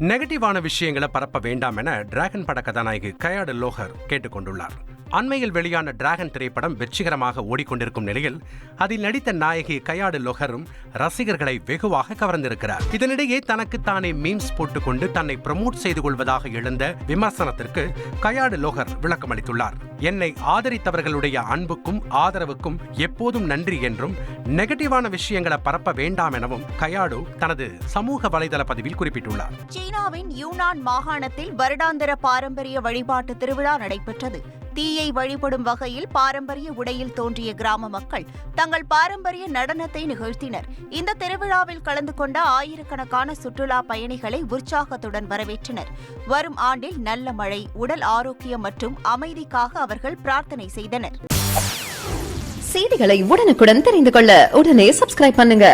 நெகட்டிவான விஷயங்களை பரப்ப வேண்டாம் என டிராகன் பட கதாநாயகி கயாடு லோஹர் கேட்டுக்கொண்டுள்ளார். அண்மையில் வெளியான டிராகன் திரைப்படம் வெற்றிகரமாக ஓடிக்கொண்டிருக்கும் நிலையில் அதில் நடித்த நாயகி கயாடு லொஹரும் ரசிகர்களை வெகுவாக கவர்ந்திருக்கிறார். இதனிடையே தனக்கு தானே மீம்ஸ் போட்டுக்கொண்டு தன்னை ப்ரமோட் செய்து கொள்வதாக எழுந்த விமர்சனத்திற்கு கயாடு லோஹர் விளக்கமளித்துள்ளார் என்னை ஆதரித்தவர்களுடைய அன்புக்கும் ஆதரவுக்கும் எப்போதும் நன்றி என்றும் நெகட்டிவான விஷயங்களை பரப்ப வேண்டாம் எனவும் கயாடு தனது சமூக வலைதள பதிவில் குறிப்பிட்டுள்ளார். சீனாவின் யூனான் மாகாணத்தில் வருடாந்திர பாரம்பரிய வழிபாட்டு திருவிழா நடைபெற்றது. தீயை வழிபடும் வகையில் பாரம்பரிய உடையில் தோன்றிய கிராம மக்கள் தங்கள் பாரம்பரிய நடனத்தை நிகழ்த்தினர். இந்த திருவிழாவில் கலந்து கொண்ட ஆயிரக்கணக்கான சுற்றுலா பயணிகளை உற்சாகத்துடன் வரவேற்றனர். வரும் ஆண்டில் நல்ல மழை உடல் ஆரோக்கியம் மற்றும் அமைதிக்காக அவர்கள் பிரார்த்தனை செய்தனர். செய்திகளை உடனுக்குடன் தெரிந்து கொள்ள உடனே சப்ஸ்கிரைப் பண்ணுங்க.